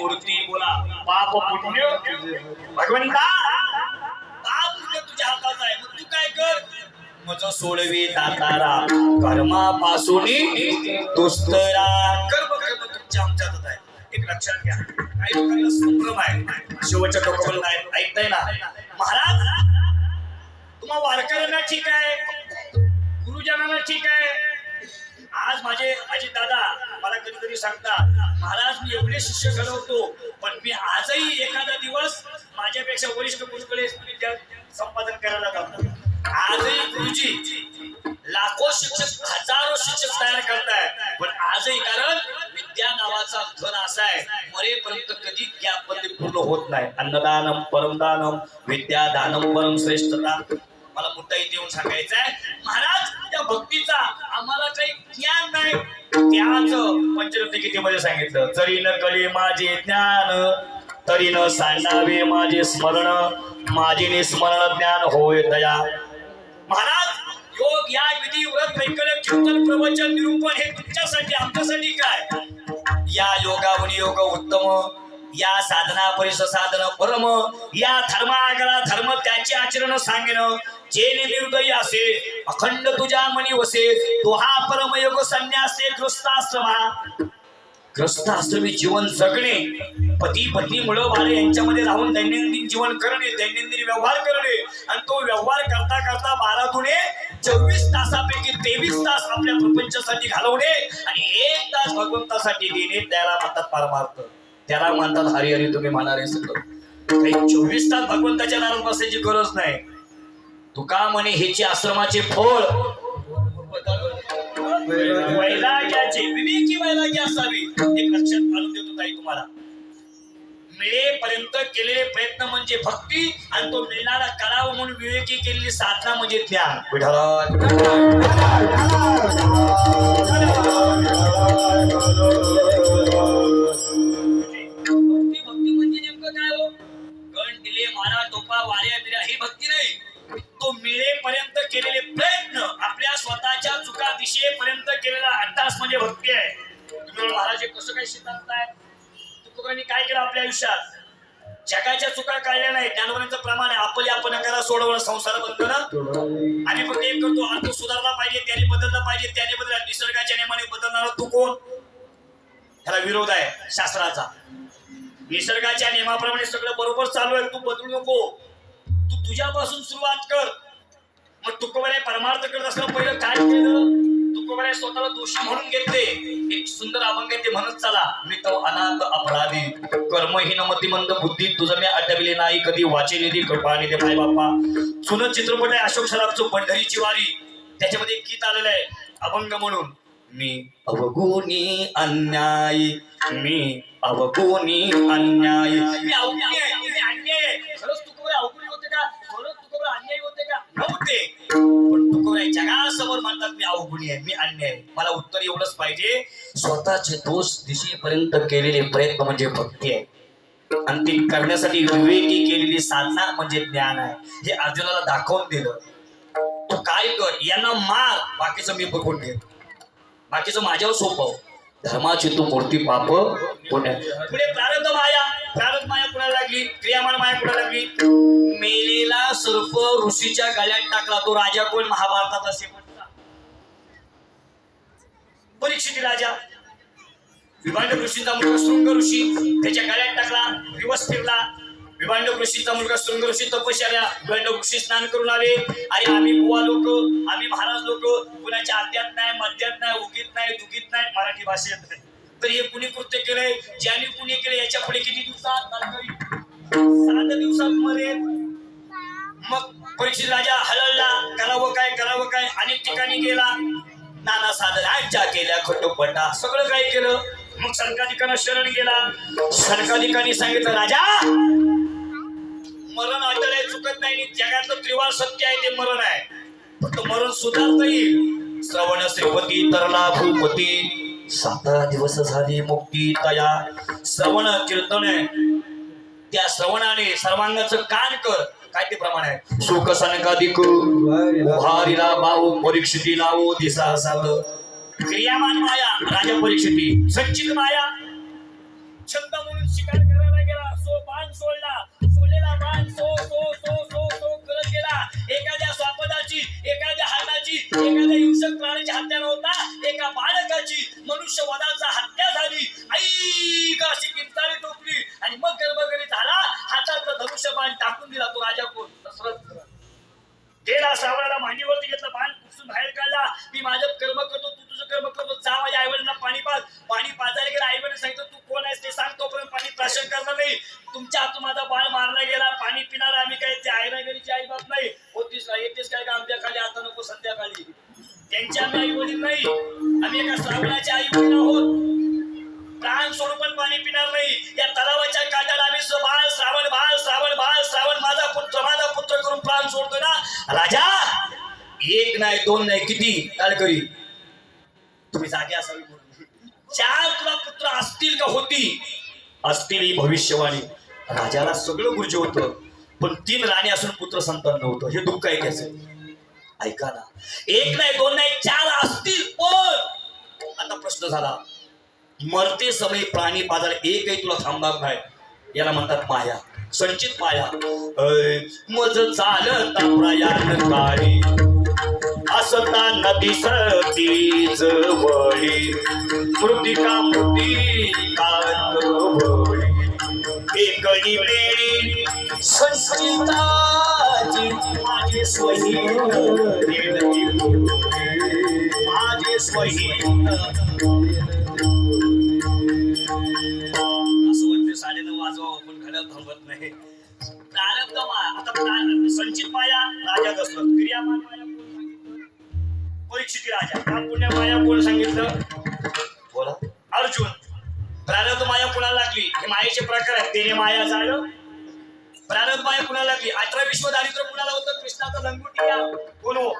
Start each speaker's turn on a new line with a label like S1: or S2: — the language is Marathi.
S1: मूर्ती बोला पाप पुण्य भगवंता पाप पुण्य तुझ्या हातात आहे मग तू काय कर? मज सोडवी दातारा कर्मापासून दुस्तरा. कर्म कर्म तुमच्या आमच्या हातात आहे. एक लक्षात घ्या. काही लोकांना संभ्रम आहे. शेवटच्या टोकाला ऐकताय ना? महाराज तुम्हा वारकऱ्यांना ठीक आहे. गुरुजनांना ठीक आहे. आज माझे माझे दादा मला कधी कधी सांगतात महाराज मी एवढे शिष्य घडवतो पण मी आजही एखादा दिवस माझ्यापेक्षा वरिष्ठ गुरुकडे संपादन करायला जातो. आजही गुरुजी लाखो शिक्षक हजारो शिक्षक तयार करतायत पण आजही कारण विद्या नावाचा धन असा आहे मरेपर्यंत कधी ज्ञापन पूर्ण होत नाही. अन्नदानम परमदानम विद्यादानम परम श्रेष्ठता. मला मुद्दा इथे येऊन सांगायचा आहे महाराज त्या भक्तीचा आम्हाला काही ज्ञान नाही. त्याच पंचरत्न गीतेमध्ये सांगितलं जरी न कळे माझे ज्ञान तरी न सांगावे माझे स्मरण. माझे निस्मरण ज्ञान होय दया. महाराज योग या विधी व्रत वैकल्य कीर्तन प्रवचन निरूपण हे तुमच्यासाठी आमच्यासाठी काय? या योगावून योग उत्तम या साधना परिस साधन परम या धर्मागळा धर्म त्याचे आचरण सांगेन. जे निर्दयी असे अखंड तुझ्या मनी वसे तो हा परमयोग संन्यासे ग्रस्ताश्रमा ग्रस्ताश्रमी जीवन जगणे पती पत्नी मुलं बाळे यांच्यामध्ये राहून दैनंदिन जीवन करणे दैनंदिन व्यवहार करणे आणि तो व्यवहार करता करता बारा चोवीस तासा तेवीस तास आपल्या प्रपंचासाठी घालवणे आणि एक तास भगवंतासाठी देणे त्याला म्हणतात परमार्थ. त्याला म्हणतात हरी हरी तुम्ही म्हणारे सगळं. काही चोवीस तास भगवंताच्या नाराज बसायची गरज नाही. तुका म्हणे हेचे आश्रमाचे फळ. वैराग्याचे विवेकी वैराग्य असावी एक लक्षात घालून देतो ताई तुम्हाला. मिळेपर्यंत केलेले प्रयत्न म्हणजे भक्ती आणि तो मिळणारा करावं म्हणून विवेकी केलेली साधना म्हणजे ज्ञान. भक्ती भक्ती म्हणजे नेमकं काय हो? गण दिले मारा टोपा वाऱ्या बिऱ्या ही भक्ती नाही. तो मिळेपर्यंत केलेले प्रयत्न आपल्या स्वतःच्या चुका दिशेपर्यंत केलेला अभ्यास म्हणजे भक्ती आहे. तुम्ही महाराज हे कसं काय सिद्धांत आहे काय केलं आपल्या आयुष्यात? जगाच्या चुका काढल्या नाही ज्ञानवरांचं प्रमाण आहे. आपली आपण करा सोडवलं संसार बंधन आणि फक्त एक करतो अर्थ सुधारला पाहिजे त्याने बदलला पाहिजे त्याने बदल निसर्गाच्या नियमाने बदलणारा तू कोण? ह्याला विरोध आहे शास्त्राचा. निसर्गाच्या नियमाप्रमाणे सगळं बरोबर चालू आहे. तू बदलू नको. तू तुझ्यापासून सुरुवात कर. मग तुकोबाने परमार्थ करत असताना पहिलं काय केलं? तुकोबाने स्वतःला दोषी म्हणून घेतले. एक सुंदर अभंग आहे ते म्हणत चला मी तो अनाथ अपराधी. कर्महीन मतिमंद बुद्धी तुझं मी आटविले नाही कधी वाचेलेली कृपा निधी माय बाप्पा. सुन चित्रपट आहे अशोक सराफचं पंढरीची वारी. त्याच्यामध्ये गीत आलेलं आहे अभंग म्हणून. मी अवगुणी अन्याय मी अवगुणी अन्याय. मी अवगुणी आहे मी अन्याय आहे. खरंच तुकोबरे अवगुणी होते का? खरंच तुकोबरे अन्याय होते का? नव्हते. पण आहे. जगासमोर म्हणतात मी अवगुणी आहे मी अन्य आहे. मला उत्तर एवढंच पाहिजे स्वतःचे दोष दिशेपर्यंत केलेले प्रयत्न म्हणजे भक्ती आहे. आणि ती करण्यासाठी विवेकी केलेली साधना म्हणजे ज्ञान आहे. हे अर्जुनाला दाखवून दिलं. तू काय कर यांना मार. बाकीचं मी बघून घे बाकीचं माझ्यावर सोपव धर्माची तू मूर्ती पाप पुण्य पुढे प्रारब्ध माया. प्रारब्ध माया लागली. क्रियामान माया कुणाला लागली. मेलेला सर्प ऋषीच्या गळ्यात टाकला. तो राजा कोण? महाभारतात असे म्हणतात. परीक्षित राजा. विभांड ऋषींचा मुलगा शृंग ऋषी. त्याच्या गळ्यात टाकला. दिवस फिरला. विभांड ऋषीचा मुलगा शृंग ऋषी तपश्चर्या विभांड ऋषी स्नान करून आले. अरे आम्ही बुवा लोक. आम्ही महाराज लोक. कुणाच्या आद्यात नाही मध्यात नाही उगीत नाही दुगीत नाही. मराठी भाषेत. तर हे कुणी कृत्य केलंय? ज्याने कुणी केलं याच्यापुढे किती दिवसात? तारकरी? सात दिवसात मरेल. मग परीक्षित राजा हलवला करावं काय करावं काय? अनेक ठिकाणी गेला. नाना साधन आजच्या केल्या खटोपटा सगळं काय केलं? मग सरकाधिकांना शरण गेला. सरकाधिकांनी सांगितलं राजा मरण अटल आहे चुकत नाही. आणि जगातलं त्रिवार सत्य आहे ते मरण आहे. फक्त मरण सुधारता येईल. श्रवण श्रीपती तरला भूपती सात दिवस झाली मुक्ती तया. श्रवण कीर्तन आहे. त्या श्रवणाने सर्वांगाचं कान कर. काय ते प्रमाण आहे? सुख सनकाधिक भारीला भाऊ परीक्षिती लावो दिसा सात क्रियामान माया राजा परीक्षिती सच्चित माया. दिला तो राजा कोण? दशरथ गेला सावळाला मांडीवरती घेतलं बाण पुसून बाहेर काढला. मी माझं कर्म करतो तू तुझं कर्म करतो. जा माझ्या आईवडिलांना पाणी पाज. पाणी पाजायला गेला आईवडील सांगितलं तू कोण आहेस? ते सांग तोपर्यंत पाणी प्राशन करणार नाही. तुमच्या हातून माझा बाळ मारला गेला. पाणी पिणार आम्ही काय ते आईला गेलीची आई बाप नाही. होतीस का येतेस काय का आमच्या खाली? आता नको संध्याकाळी. त्यांचे आम्ही आई वडील नाही. आम्ही एका श्रावणाच्या आई वडील आहोत. प्राण सोडून पण पाणी पिणार नाही. या तलावाच्या काठाला आम्ही स- बाळ श्रावण बाळ श्रावण बाळ श्रावण माझा पुत्र माझा काम सोडतोय ना? राजा एक नाही दोन नाही किती? काय तुम्ही जागे असावी चार तुला पुत्र असतील का होती? असतील ही भविष्यवाणी. राजाला सगळं गुरुजी होतं पण तीन राणी असून पुत्र संतान नव्हतं. हे दुःख आहे त्याचं. ऐका ना. एक नाही दोन नाही चार असतील पण. आता प्रश्न झाला. मरते समय प्राणी बाजार एकही तुला थांबणार नाही. याला म्हणतात माया. संचित पाया. मज चालत प्रयाण काळी. असता नदी सती जवळी. मृतिका मृतिका जवळी. एकणी वेळी संचिताची माझे स्वही माझे स्वही सांगितलं बोला. अर्जुन प्रारब्ध माया कुणाला लागली? हे मायेचे प्रकार आहेत. तेने माया झालं प्रारब्ध माया कुणाला लागली? अठरा विश्व दारिद्र्य कुणाला होतं? कृष्णाचा लंगुटिया कोण हो?